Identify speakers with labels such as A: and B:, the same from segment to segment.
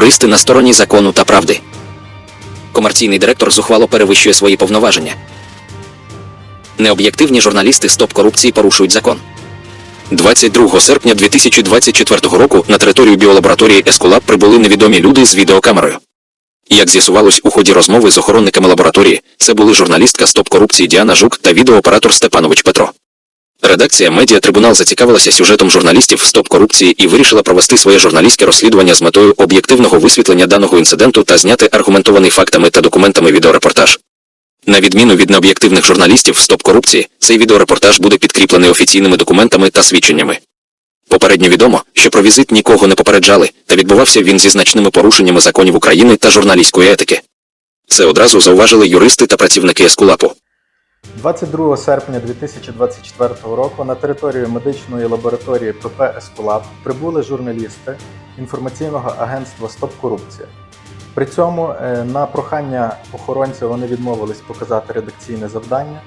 A: Юристи на стороні закону та правди. Комерційний директор зухвало перевищує свої повноваження. Необ'єктивні журналісти стоп корупції порушують закон. 22 серпня 2024 року на територію біолабораторії Ескулап прибули невідомі люди з відеокамерою. Як з'ясувалось у ході розмови з охоронниками лабораторії, це були журналістка стоп корупції Діана Жук та відеооператор Степанович Петро. Редакція медіа Трибунал зацікавилася сюжетом журналістів стоп корупції і вирішила провести своє журналістське розслідування з метою об'єктивного висвітлення даного інциденту та зняти аргументований фактами та документами відеорепортаж. На відміну від необ'єктивних журналістів стоп корупції, цей відеорепортаж буде підкріплений офіційними документами та свідченнями. Попередньо відомо, що про візит нікого не попереджали, та відбувався він зі значними порушеннями законів України та журналістської етики. Це одразу зауважили юристи та працівники Ескулапу.
B: 22 серпня 2024 року на територію медичної лабораторії ПП «Ескулап» прибули журналісти інформаційного агентства Стоп Корупція. При цьому е, на прохання охоронця вони відмовились показати редакційне завдання.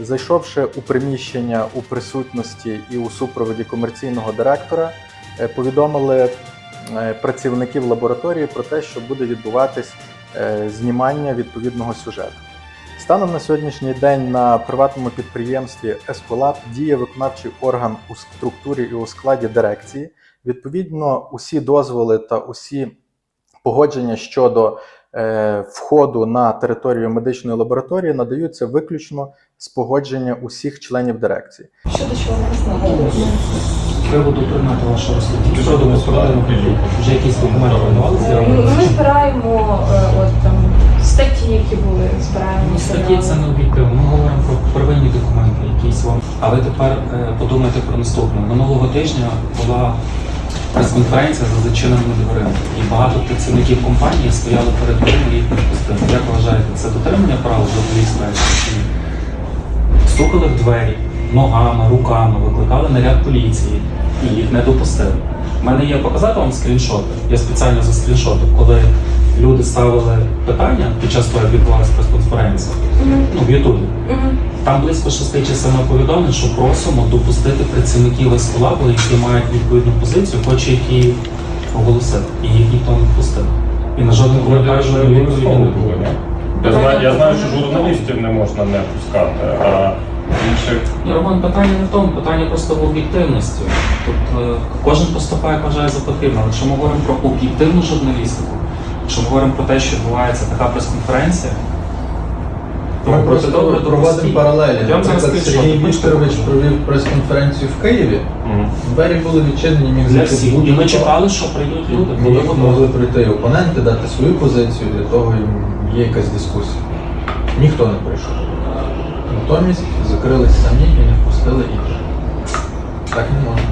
B: Зайшовши у приміщення у присутності і у супроводі комерційного директора, е, повідомили е, працівників лабораторії про те, що буде відбуватись знімання відповідного сюжету. Станом на сьогоднішній день на приватному підприємстві Есколаб діє виконавчий орган у структурі і у складі дирекції. Відповідно, усі дозволи та усі погодження щодо е, входу на територію медичної лабораторії надаються виключно з погодження усіх членів дирекції.
C: Щодо чого ми знаємо?
D: З приводу предмету вашого розслідування, щодо конфлікту, вже якісь документи?
C: Ми збираємо е, от там статті, які були, збираємо
D: Статті це не об'єктивно. Ми говоримо про первинні документи, якісь вам. А ви тепер е, подумайте про наступне. Минулого тижня була прес-конференція за зачиненими дверима. І багато працівників компанії стояли перед дверима і їх не. Як вважаєте, це дотримання правил ні? Стукали в двері ногами, руками, викликали наряд поліції і їх не допустили. У мене є показати вам скріншоти. Я спеціально за скріншоти, коли люди ставили питання під час того, як відбувалася прес-конференція, ну в Ютубі. Там близько шести чи семи повідомлень, що просимо допустити працівників Ескулабу, які мають відповідну позицію, хоче які оголосити. І їх ніхто не впустив. І на жодну коментарю відповіді не було.
E: Я знаю, я знаю, що журналістів не можна не пускати, а інших
D: Ні, Роман, питання не в тому, питання просто в об'єктивності. Тобто е, кожен поступає, як вважає за потрібне. Але якщо ми говоримо про об'єктивну журналістику, якщо ми говоримо про те, що відбувається така прес-конференція, то
F: Ми просто
D: добре,
F: проводимо паралелі. Наприклад, Сергій Вікторович провів прес-конференцію в Києві. Двері були відчинені, міг
D: для всіх. І ми чекали, що прийдуть люди. Коли
F: Міг-
D: готові.
F: Могли прийти і опоненти, дати свою позицію, для того є якась дискусія. Ніхто не прийшов. Натомість закрились самі і не впустили інших. Так не можна.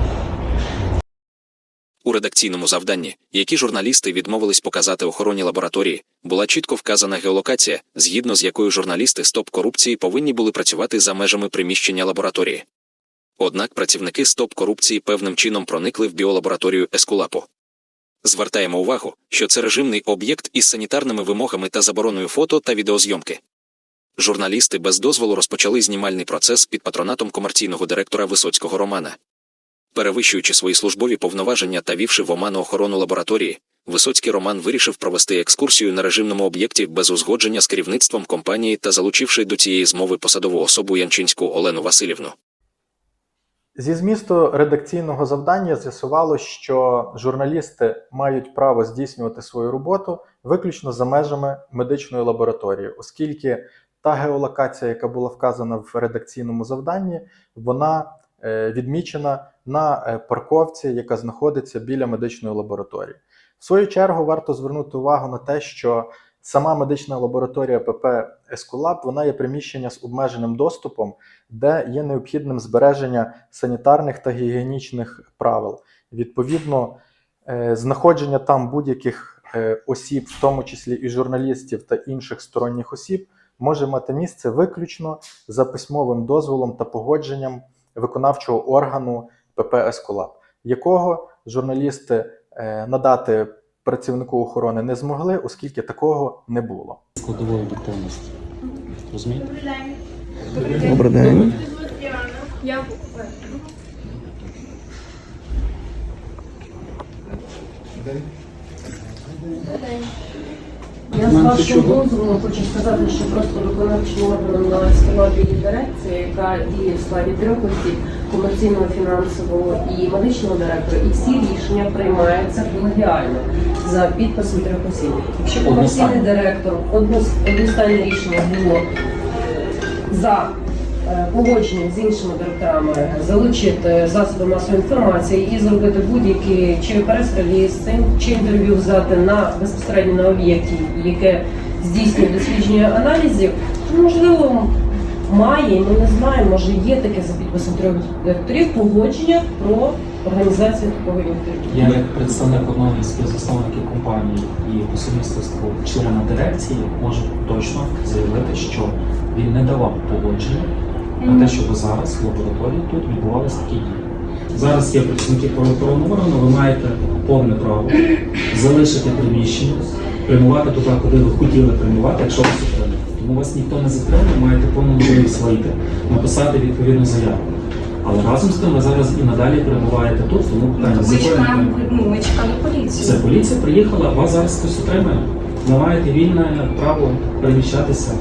A: У редакційному завданні, які журналісти відмовились показати охороні лабораторії, була чітко вказана геолокація, згідно з якою журналісти стоп корупції повинні були працювати за межами приміщення лабораторії. Однак працівники стоп корупції певним чином проникли в біолабораторію Ескулапу. Звертаємо увагу, що це режимний об'єкт із санітарними вимогами та забороною фото та відеозйомки. Журналісти без дозволу розпочали знімальний процес під патронатом комерційного директора Висоцького Романа. Перевищуючи свої службові повноваження та вівши в оману охорону лабораторії, Висоцький Роман вирішив провести екскурсію на режимному об'єкті без узгодження з керівництвом компанії та залучивши до цієї змови посадову особу Янчинську Олену Васильівну.
B: Зі змісту редакційного завдання з'ясувало, що журналісти мають право здійснювати свою роботу виключно за межами медичної лабораторії, оскільки та геолокація, яка була вказана в редакційному завданні, вона відмічена на е, парковці, яка знаходиться біля медичної лабораторії. В свою чергу варто звернути увагу на те, що сама медична лабораторія ПП Ескулаб вона є приміщення з обмеженим доступом, де є необхідним збереження санітарних та гігієнічних правил. Відповідно, е, знаходження там будь-яких е, осіб, в тому числі і журналістів та інших сторонніх осіб, може мати місце виключно за письмовим дозволом та погодженням виконавчого органу ПП Ескулаб, якого журналісти е, надати працівнику охорони не змогли, оскільки такого не було.
D: складової об'єктивності. Розумієте?
G: Добрий день.
C: Я
H: Я з вашого дозволу хочу сказати, що просто виконавчим органом на складі дирекція, яка діє в складі трьох осіб комерційного, фінансового і медичного директора, і всі рішення приймаються колегіально за підписом трьох осіб. Якщо комерційний директор однос- одностайне рішення було за погодженням з іншими директорами залучити засоби масової інформації і зробити будь-які чи прес-реліз, чи інтерв'ю взяти на безпосередньо на об'єкті, яке здійснює дослідження аналізів, то можливо має, ми не знаємо, може є таке за підписом трьох директорів погодження про організацію такого інтерв'ю.
D: Я як представник одного із співзасновників компанії і особистого члена дирекції можу точно заявити, що він не давав погодження на те, щоб зараз в лабораторії тут відбувалися такі дії. Зараз є працівники правоохоронного органу, ви маєте повне право залишити приміщення, прямувати туди, куди ви хотіли прямувати, якщо вас затримали. Тому вас ніхто не затримує, маєте повну можливість вийти, написати відповідну заяву. Але разом з тим ви зараз і надалі перебуваєте тут, тому питання
C: Ми чекаємо, ну, ми чекали поліцію.
D: поліція приїхала, вас зараз хтось отримає. Ви маєте вільне право переміщатися,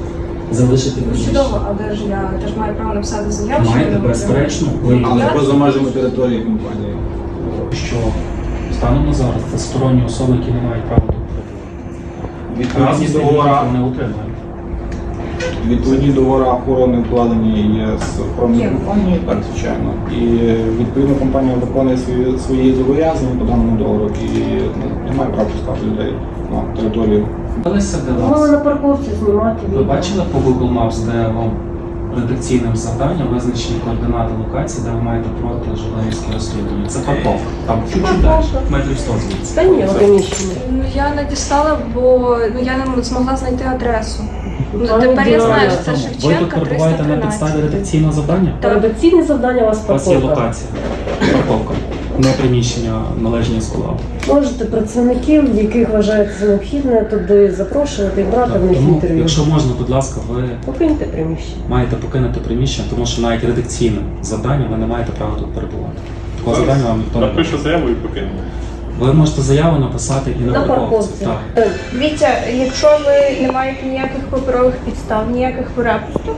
D: залишити
C: Ну,
D: приміщення.
C: Чудово, але ж я теж маю право написати заяву.
D: Маєте, безперечно, ви
I: Але поза межами території компанії.
D: що станом на зараз це сторонні особи, які не мають права до.
I: Відповідні договори,
D: не утримує.
I: Відповідні договори охорони укладені є з охоронною компанією, так звичайно. І відповідно компанія виконує свої свої зобов'язання по даному договору і ну, не має права пускати людей на територію.
D: Далися для
H: Могли
D: вас.
H: на парковці знімати
D: Ви
H: відео.
D: бачили по Google Maps, де вам редакційним завданням визначені координати локації, де ви маєте проводити журналістське розслідування. Це парковка. Там чуть-чуть далі, метрів 100 звідси.
H: Та ні.
J: Ну я не дістала, бо ну я не змогла знайти адресу. Ну, тепер я знаю, що це
D: Ви
J: Шевченка
D: тут перебуваєте на
J: 313.
D: підставі редакційного завдання?
H: Редакційне завдання у вас
D: У вас є
H: парковка.
D: локація, парковка, не приміщення належні складу.
H: Можете працівників, яких вважаєте за необхідне, туди запрошувати і брати в них
D: Тому,
H: інтерв'ю.
D: якщо можна, будь ласка, ви
H: Покиньте приміщення.
D: маєте покинути приміщення, тому що навіть редакційне завдання ви не маєте права тут перебувати. Такого завдання вам ніхто не.
E: Напишу заяву і покину.
D: Ви можете заяву написати і на,
H: На
D: парковці. Так.
J: Дивіться, якщо ви не маєте ніяких паперових підстав, ніяких перепусток,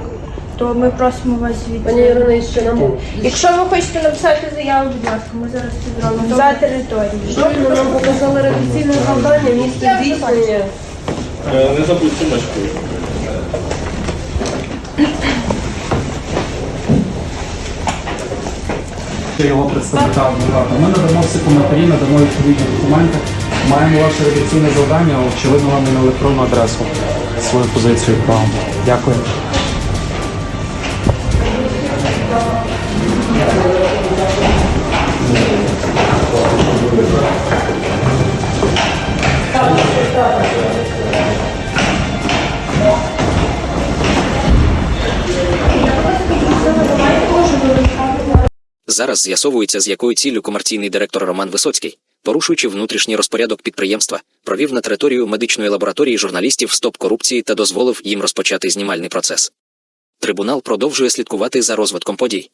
J: то ми просимо вас
H: Пані ще нам
J: Якщо ви хочете написати заяву, будь ласка, ми зараз це зробимо за територією.
H: щойно нам показали редакційне завдання, місце здійснення.
E: Е, Не забудь сумочку.
D: Його представника адвоката. Ми надамо всі коментарі, надамо відповідні документи. Маємо ваше редакційне завдання, очевидно, вам і на електронну адресу свою позицію відправимо. Дякую.
A: Зараз з'ясовується, з якою ціллю комерційний директор Роман Висоцький, порушуючи внутрішній розпорядок підприємства, провів на територію медичної лабораторії журналістів стоп корупції та дозволив їм розпочати знімальний процес. Трибунал продовжує слідкувати за розвитком подій.